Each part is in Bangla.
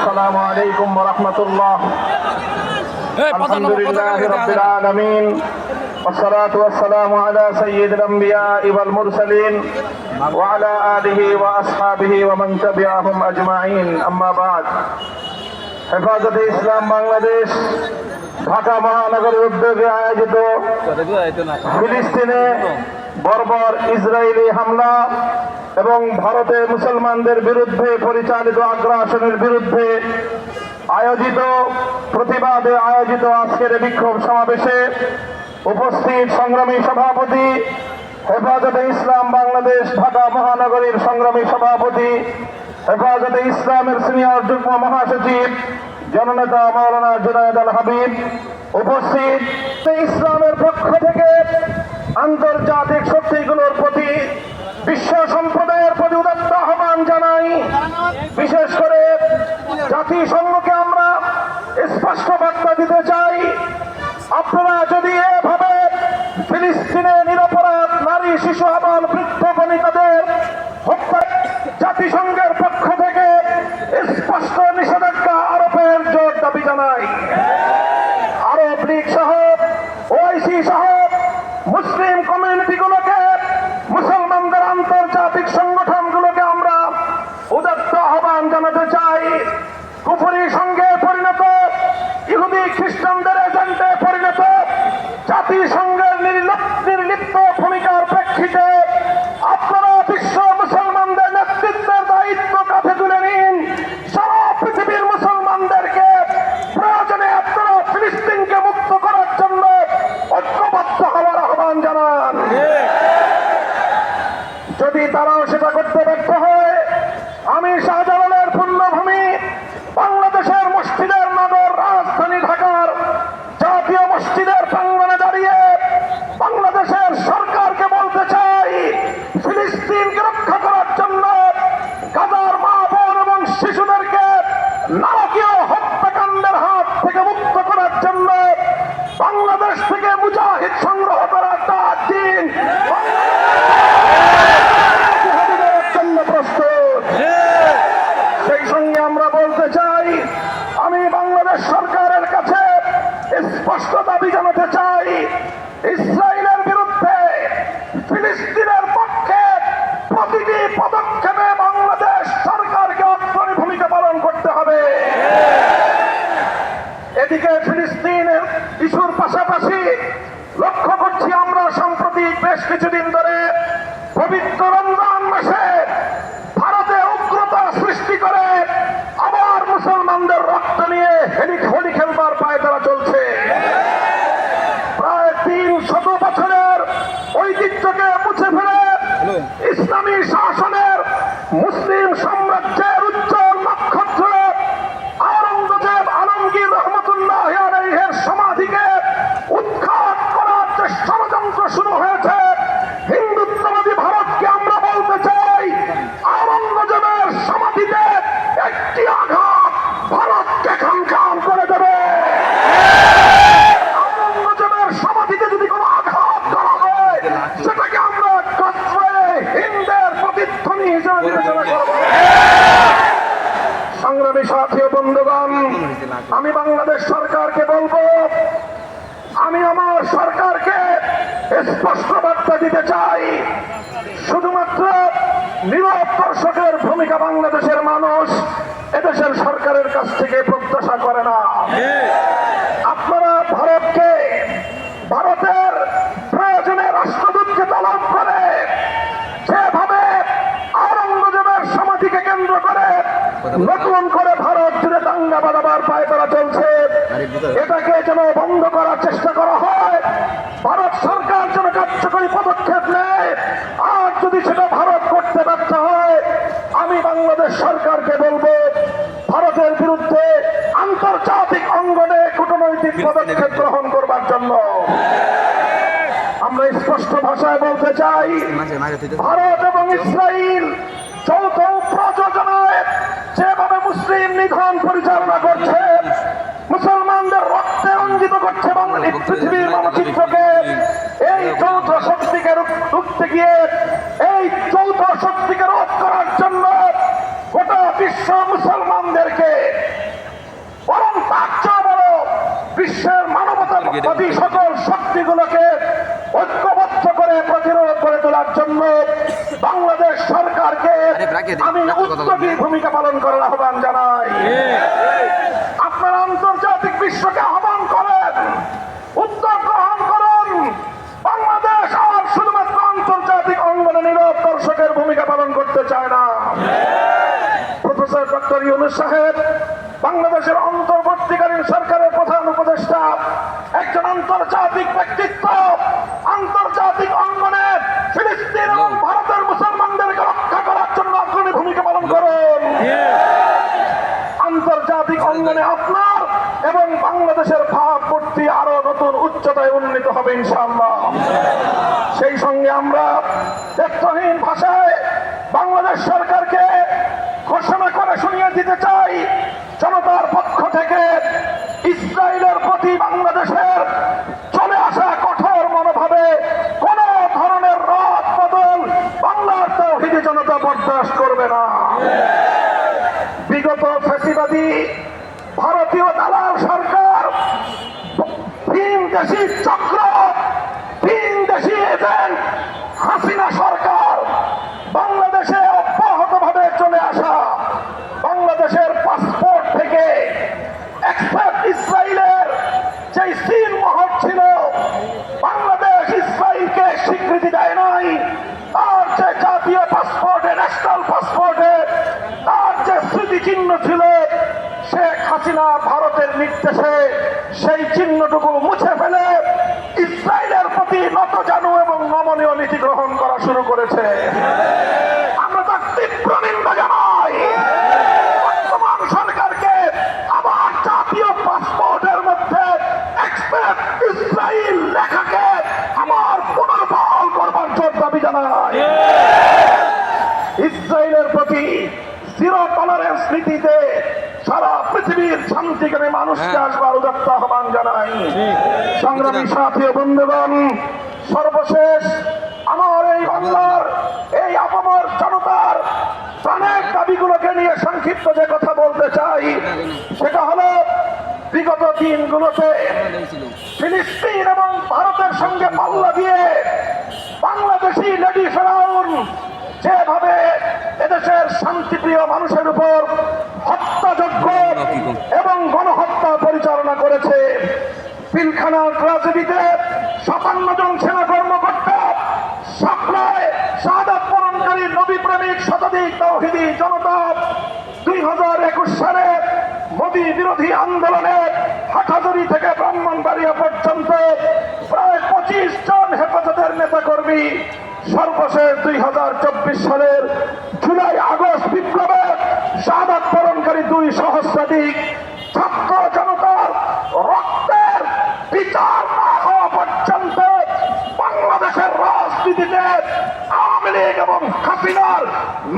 السلام عليكم ورحمة الله الحمد لله رب العالمين والصلاة والسلام على سيد الأنبياء والمرسلين وعلى آله وأصحابه ومن تبعهم أجمعين أما بعد হেফাজত ইসলাম বাংলাদেশ ঢাকা মহানগরের উদ্যোগে আয়োজিত ফিলিস্তিনে বর্বর ইসরায়েলি হামলা এবং ভারতে মুসলমানদের বিরুদ্ধে পরিচালিত আগ্রাসনের বিরুদ্ধে আয়োজিত, প্রতিবাদে আয়োজিত আজকের বিক্ষোভ সমাবেশে উপস্থিত সংগ্রামী সভাপতি হেফাজতে ইসলাম বাংলাদেশ ঢাকা মহানগরীর সংগ্রামী সভাপতি হেফাজতে ইসলামের সিনিয়র যুগ্ম মহাসচিব জননেতা মৌলানা জুনায়দ আল হাবিব, উপস্থিত। ইসলামের পক্ষ থেকে আন্তর্জাতিক শক্তিগুলোর প্রতি বিশ্ব সম্প্রদায়ের প্রতি উদাত্ত আহ্বান জানাই। বিশেষ করে জাতিসংঘকে আমরা স্পষ্ট বার্তা দিতে চাই, আপনারা যদি এভাবে ফিলিস্তিনে নিরপরাধ নারী শিশু আবাল বৃদ্ধ বনিতাদের হত্যা জাতিসংঘের পক্ষ থেকে স্পষ্ট নিষেধাজ্ঞা আরোপের জোর দাবি জানাই আরব লীগ সহ ওআইসি সহ মুসলিম কমিউনিটিগুলোকে মুসলমানদের আন্তর্জাতিক সংগঠনগুলোকে আমরা উদাত্ত আহ্বান জানাতে চাই কুফরি সঙ্গে পরিণত ইহুদি খ্রিস্টানদের এজেন্টে পরিণত জাতিসংঘের নির্লিপ- নির্লিপ্ত ভূমিকার প্রেক্ষিতে আপনারা বিশ্ব মুসলমানদের নেতৃত্বের দায়িত্ব কাঁধে তুলে নিন সারা পৃথিবীর মুসলমানদেরকে প্রয়োজনে আপনারা ফিলিস্তিনকে মুক্ত করার জন্য ঐক্যবদ্ধ হওয়ার আহ্বান জানান যদি তারাও সেটা করতে ব্যর্থ হয় আমি শাহজালালের পুণ্যভূমি বাংলাদেশের মসজিদের নগর রাজধানী ঢাকার জাতীয় মসজিদের প্রাঙ্গণে দাঁড়িয়ে বাংলাদেশের সরকারকে বলতে চাই ফিলিস্তিনকে রক্ষা করার জন্য গাজার মা বোন এবং শিশুদেরকে নারকীয় হত্যাকাণ্ডের হাত থেকে মুক্ত করার জন্য বাংলাদেশ থেকে মুজাহিদ সংগ্রহ করার ডাক দিন জিহাদিদের জন্য প্রস্তুত সেই সঙ্গে আমরা বলতে চাই আমি বাংলাদেশ সরকারের কাছে স্পষ্ট দাবি জানাতে চাই ইসরায়েলের বিরুদ্ধে ফিলিস্তিনের পক্ষে প্রতিটি পদক্ষেপে বাংলাদেশ সরকারকে অগ্রণী ভূমিকা পালন করতে হবে এদিকে ফিলিস্তিনের ইস্যুর পাশাপাশি লক্ষ্য করছি আমরা সম্প্রতি বেশ কিছুদিন ধরে পবিত্র রমজান মাসে ভারতে উগ্রতা সৃষ্টি করে আবার মুসলমানদের রক্ত নিয়ে হেলি হোলি খেলবার পায়ে তারা চলছে। প্রায় তিন শত বছরের ঐতিহ্যকে মুছে ফেলে ইসলামী শাসনের মুসলিম সাম্রাজ্যের উজ্জ্বল নক্ষত্র আওরঙ্গজেব আলমগীর রহমতুল্লাহ আলাইহের সমাধিকে উৎখাত করার যে ষড়যন্ত্র শুরু হয়েছে হিন্দুত্ববাদী ভারতকে আমরা বলতে চাই আওরঙ্গজেবের সমাধিতে একটি আঘাত ভারতকে খান খান করে দেবে আওরঙ্গজেবের সমাধিতে যদি কোনো আঘাত করা হয় সেটাকে আমরা কসরে হিন্দের প্রতিধ্বনি হিসেবে বিবেচনা করব সংগ্রামী সাথী ও বন্ধুগণ আমি বাংলাদেশ সরকারকে বলব আমি আমার সরকারকে স্পষ্ট বার্তা দিতে চাই শুধুমাত্র নীরব দর্শকের বাংলাদেশের মানুষ এদেশের সরকারের কাছ থেকে প্রত্যাশা করে না। আপনারা ভারতকে ভারতের প্রয়োজনে রাষ্ট্রদূতকে তলব করে, যেভাবে আওরঙ্গজেবের সমাধিকে কেন্দ্র করে নতুন করে ভারত জুড়ে দাঙ্গা বাজাবার পায়ে তারা চলছে, এটাকে যেন বন্ধ করার চেষ্টা করা হয়। ভারত সরকার যেন কার্যকরী পদক্ষেপ নেয়, আর যদি সেটা ভারত করতে ব্যর্থ হয় আমি বাংলাদেশ সরকারকে বলব ভারতের বিরুদ্ধে আন্তর্জাতিক অঙ্গনে কূটনৈতিক পদক্ষেপ গ্রহণ করবার জন্য। আমরা স্পষ্ট ভাষায় বলতে চাই ভারত এবং ইসরায়েল যৌথ প্রযোজনায় যেভাবে মুসলিম নিধন পরিচালনা করছে মুসলমানদের রক্তে রঞ্জিত করছে বাংলাদেশ পৃথিবীর মানচিত্রকে এই যৌথ শক্তিকে রুখ- রুখতে গিয়ে এই যৌথ শক্তিকে রোধ করার জন্য গোটা বিশ্ব মুসলমানদেরকে বরং তার চেয়ে বড় বিশ্বের উগ্রবাদী সকল শক্তিগুলোকে ঐক্যবদ্ধ করে প্রতিরোধ করে তোলার জন্য বাংলাদেশ সরকারকে আমি উদ্যোগী ভূমিকা পালন করার আহ্বান জানাই। আপনারা আন্তর্জাতিক বিশ্বকে আহ্বান করেন উদ্যোগ গ্রহণ করুন। বাংলাদেশ আর শুধুমাত্র আন্তর্জাতিক অঙ্গনে নীরব দর্শকের ভূমিকা পালন করতে চায় না। প্রফেসর ডক্টর ইউনুস সাহেব বাংলাদেশের প্রধান উপদেষ্টা একজন আন্তর্জাতিক ব্যক্তিত্ব আন্তর্জাতিক অঙ্গনে ফিলিস্তিন এবং ভারতের মুসলমানদেরকে রক্ষা করার জন্য অগ্রণী ভূমিকা পালন করুন। আন্তর্জাতিক অঙ্গনে আপনার এবং বাংলাদেশের ভাবমূর্তি আরও নতুন উচ্চতায় উন্নীত হবে ইনশাআল্লাহ। সেই সঙ্গে আমরা ব্যক্তহীন ভাষায় বাংলাদেশ সরকারকে ঘোষণা করে শুনিয়ে দিতে চাই জনতার পক্ষ থেকে ইসরায়েলের প্রতি বাংলাদেশের চলে আসা কঠোর মনোভাবে কোন ধরনের রদ বদল বাংলার তৌহিদি জনতা বরদাস্ত করবে না। বিগত ফেসিবাদী ভারতীয় দালাল সরকার ভিন দেশি চক্র ভিন দেশি এজেন্ট হাসিনা সরকার বাংলাদেশে অব্যাহতভাবে চলে আসা বাংলাদেশের পাসপোর্ট থেকে এক্সপেক্ট ইসরায়েলের যে সিল মোহর ছিল বাংলাদেশ ইসরায়েলকে স্বীকৃতি দেয় নাই তার যে জাতীয় পাসপোর্টে ন্যাশনাল পাসপোর্টে তার স্মৃতিচিহ্ন ছিল শেখ হাসিনা ভারতের নির্দেশে, সেই চিহ্নটুকু মুছে ফেলে ইসরায়েলের প্রতি নত জানু এবং নমনীয় নীতি গ্রহণ করা শুরু করেছে আমরা তার তীব্র নিন্দা জানাই বর্তমান সরকারকে আবার জাতীয় পাসপোর্টের মধ্যে এক্সপেক্ট ইসরায়েল লেখাকে আমার পুনর্বহাল করবার জোর দাবি জানাই ইসরায়েলের প্রতি জিরো টলারেন্স নীতিতে সারা শান্তিকামী মানুষকে আসবার উদাত্ত আহ্বান জানাই। সংগ্রামী সাথী বন্ধুগণ সর্বশেষ আমার এই বাংলার এই আপামর জনতার প্রাণের দাবিগুলোকে নিয়ে সংক্ষিপ্ত যে কথা বলতে চাই সেটা হলো বিগত দিনগুলোতে ফিলিস্তিন এবং ভারতের সঙ্গে পাল্লা দিয়ে বাংলাদেশি লেডি ফেরাউন যেভাবে এদেশের শান্তিপ্রিয় মানুষের উপর হত্যাযজ্ঞ এবং গণহত্যা পরিচালনা করেছে পিলখানা ট্রাজেডিতে সাতান্ন জন সেনা কর্মকর্তা সাপ্লায় শাহাদাত বরণকারী নবী প্রেমিক শতাধিক তৌহিদি জনতা, দুই হাজার একুশ সালে মোদী বিরোধী আন্দোলনে হাটাজারি থেকে ব্রাহ্মণবাড়িয়া পর্যন্ত প্রায় পঁচিশ জন হেফাজতের নেতাকর্মী সর্বশেষ দুই হাজার চব্বিশ সালের জুলাই দুই সহস্রাধিক ছাত্র জনতার রক্তের বিচার না হওয়া পর্যন্ত বাংলাদেশের রাজনীতিতে আওয়ামী লীগ এবং হাসিনার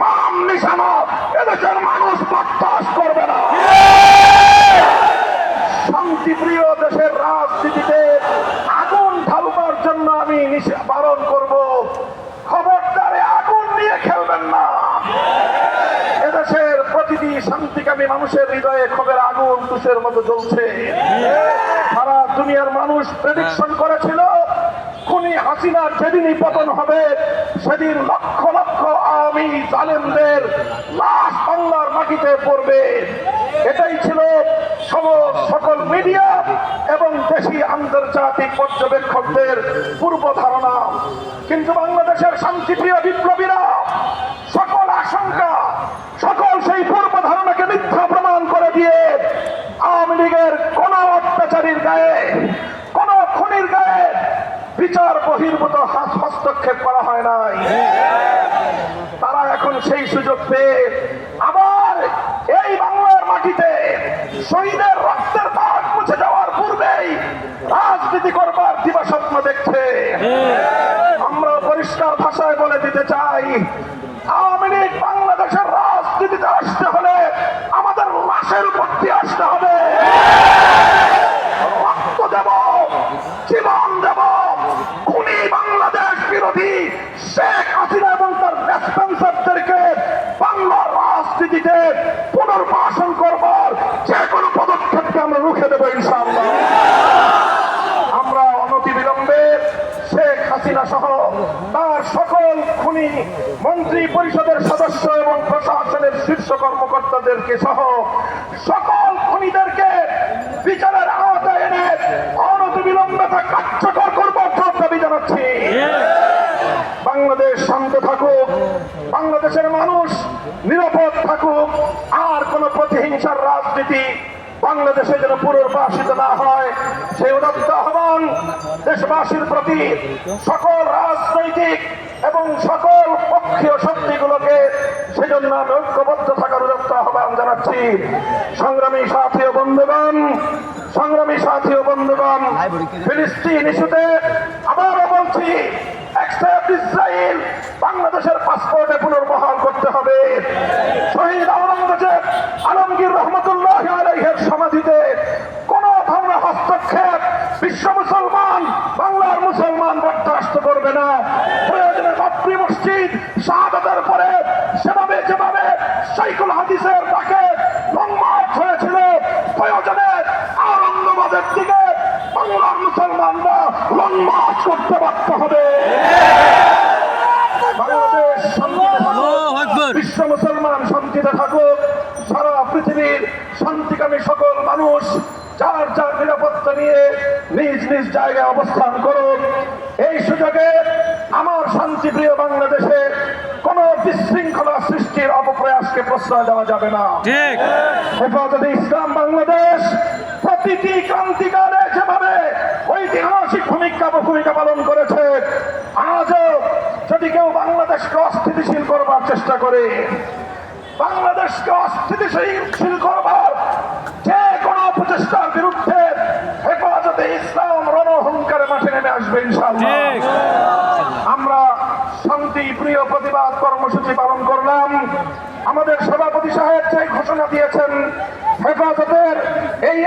নাম নিশানা এদেশের মানুষ বরদাস্ত করবে না। শান্তিপ্রিয় দেশের রাজনীতিতে আগুন ঢালবার জন্য আমি নিষে- বারণ করব খবরদারে আগুন নিয়ে খেলবেন না এদেশের প্রতিটি শান্তিকামী মানুষের হৃদয়ে ক্ষোভের আগুন তুষের মতো জ্বলছে। সারা দুনিয়ার মানুষ প্রেডিকশন করেছিল, খুনি হাসিনা যেদিনই পতন হবে, সেদিন লক্ষ লক্ষ আওয়ামী জালেমদের লাশ বাংলার মাটিতে পড়বে। এটাই ছিল সকল মিডিয়া এবং দেশি আন্তর্জাতিক পর্যবেক্ষকদের পূর্ব ধারণা কিন্তু বাংলাদেশের শান্তিপ্রিয় বিপ্লবীরা সকল আশঙ্কা সকল সেই পূর্ব ধারণাকে মিথ্যা প্রমাণ করে দিয়ে আওয়ামী লীগের কোন অত্যাচারীর গায়ে কোন খুনির গায়ে বিচার বহির্ভূত হাত- হস্তক্ষেপ করা হয় নাই তারা এখন সেই সুযোগ পেয়ে আবার এই বাংলার মাটিতে শহীদের রক্তের দাগ মুছে যাওয়ার পূর্বেই রাজনীতি করবার দিবা স্বপ্ন দেখছে আমরা পরিষ্কার ভাষায় বলে দিতে চাই রাজনীতিতে পুনর্বাসন করবার যে কোনো পদক্ষেপকে আমরা রুখে দেবো ইনশাআল্লাহ। হাসিনা সহ তার সকল খুনি মন্ত্রী পরিষদের সদস্য এবং প্রশাসনের শীর্ষ কর্মকর্তাদেরকে সহ সকল খুনিদেরকে বিচারের আওতায় এনে অনতিবিলম্বে তা কার্যকর করবার জন্য দাবি জানাচ্ছি। বাংলাদেশ শান্ত থাকুক। বাংলাদেশের মানুষ থাকুক, আর কোন প্রতিহিংসার রাজনীতি বাংলাদেশে যেন পুনর্বাসিত না হয়। সেই উদাত্ত আহ্বান দেশবাসীর প্রতি সকল রাজনৈতিক এবং সকল পক্ষীয় শক্তিগুলোকে সেজন্য আমি ঐক্যবদ্ধ থাকার উদাত্ত আহ্বান জানাচ্ছি। সংগ্রামী সাথী ও বন্ধুগণ, সংগ্রামী সাথী ও বন্ধুগণ, ফিলিস্তিন ইস্যুতে আবারও বলছি ইসরায়েল বাংলাদেশের পাসপোর্টে পুনর্বহাল করতে হবে। শহীদ আওরঙ্গজেব আলমগীর রহমতুল্লাহ আলাইহের সমাধিতে কোন ধরনের হস্তক্ষেপ বিশ্ব মুসলমান, বাংলার মুসলমান বরদাস্ত করবে না। প্রয়োজনে বাবরি মসজিদ, শাহাদাতের পরে সেভাবে যেভাবে সাইকুল হাদিসের মার্চ হবে। বাংলাদেশ বিশ্ব মুসলমান শান্তিতে থাকুক। সারা পৃথিবীর শান্তিকামী সকল মানুষ যার যার নিরাপত্তা নিয়ে নিজ নিজ জায়গায় অবস্থান করুন এই সুযোগে আমার শান্তিপ্রিয় বাংলাদেশে কোন বিশৃঙ্খলা সৃষ্টির অপপ্রয়াসকে প্রশ্রয় দেওয়া যাবে না। হেফাজতে ইসলাম বাংলাদেশ প্রতিটি ক্রান্তিকালে যেভাবে ঐতিহাসিক ভূমিকা ভূমিকা পালন করেছে। আজও যদি কেউ বাংলাদেশকে অস্থিতিশীল করবার চেষ্টা করে বাংলাদেশকে অস্থিতিশীল করবার যে কোনো প্রচেষ্টার বিরুদ্ধে হেফাজতে ইসলাম রণহংকারে মাঠে নেমে আসবে ইনশাআল্লাহ। আমরা শান্তি প্রিয় প্রতিবাদ কর্মসূচি পালন করলাম। আমাদের সভাপতি সাহেব যে ঘোষণা দিয়েছেন হেফাজতের এই